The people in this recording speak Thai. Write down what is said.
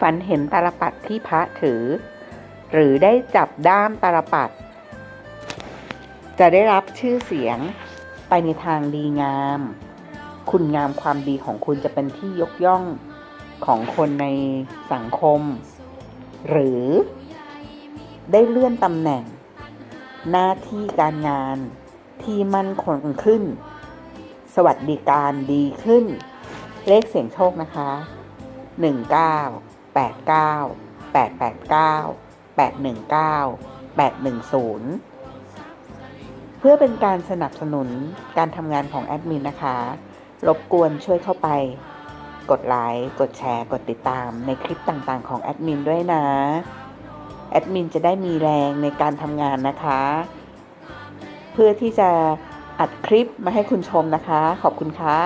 ฝันเห็นตาลปัดที่พระถือ หรือได้จับด้ามตาลปัด จะได้รับชื่อเสียงไปในทางดีงาม คุณงามความดีของคุณจะเป็นที่ยกย่องของคนในสังคม หรือได้เลื่อนตำแหน่ง หน้าที่การงานที่มั่นคงขึ้น สวัสดิการดีขึ้น เลขเสียงโชคนะคะห นึ่งเก้าแปดเก้าแปดแปดเก้าแปดหนึ่งเก้าแปดหนึ่งศูนย์เพื่อเป็นการสนับสนุนการทำงานของแอดมินนะคะ รบกวนช่วยเข้าไป กดไลค์กดแชร์ กดติดตามในคลิปต่างๆของแอดมินด้วยนะ แอดมินจะได้มีแรงในการทำงานนะคะ เพื่อที่จะอัดคลิปมาให้คุณชมนะคะ ขอบคุณค่ะ